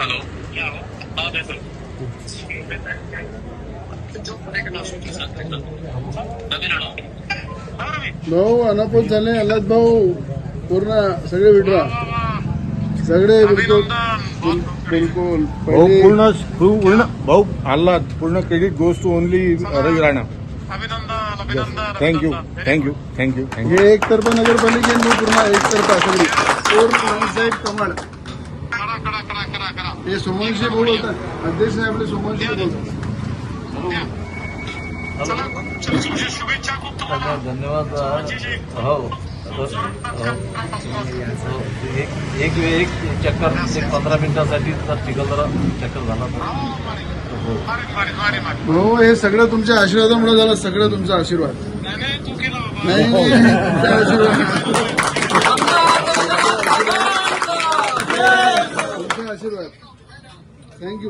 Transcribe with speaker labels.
Speaker 1: Hello हो रवी
Speaker 2: भाऊ अनापोत झाले अल्लाद भाऊ. पूर्ण सगळे विड्रा सगळे बिलकुल बिल- बिलकुल.
Speaker 3: भाऊ
Speaker 2: पहिले
Speaker 3: पूर्ण पूर्ण भाऊ आल्हाद पूर्ण credit goes to only Ravi Rana.
Speaker 1: अभिनंदन अभिनंदन
Speaker 3: थँक्यू थँक्यू थँक्यू थँक्यू
Speaker 2: हे एकतर्फा नगरपालिकेने पूर्ण एकतर्फा सगळी. पूर्ण साहेब
Speaker 1: करा
Speaker 2: हे सोमवंशी होतात अध्यक्ष आपले सोमवंशी बोलतात
Speaker 1: चला चला तुमची शुभेच्छा खूप तुम्हाला.
Speaker 4: धन्यवाद
Speaker 1: सुरुवातीची
Speaker 4: हो हो. एक एक एक चक्कर एक पंधरा मिनिटासाठी चिखलदरा चक्कर झाला
Speaker 2: भाऊ हे सगळं तुमच्या आशीर्वादामुळे झालं सगळं तुमचा आशीर्वाद.
Speaker 1: नाही तू
Speaker 2: नाही, तुमचा आशीर्वाद. तुमचा आशीर्वाद थँक्यू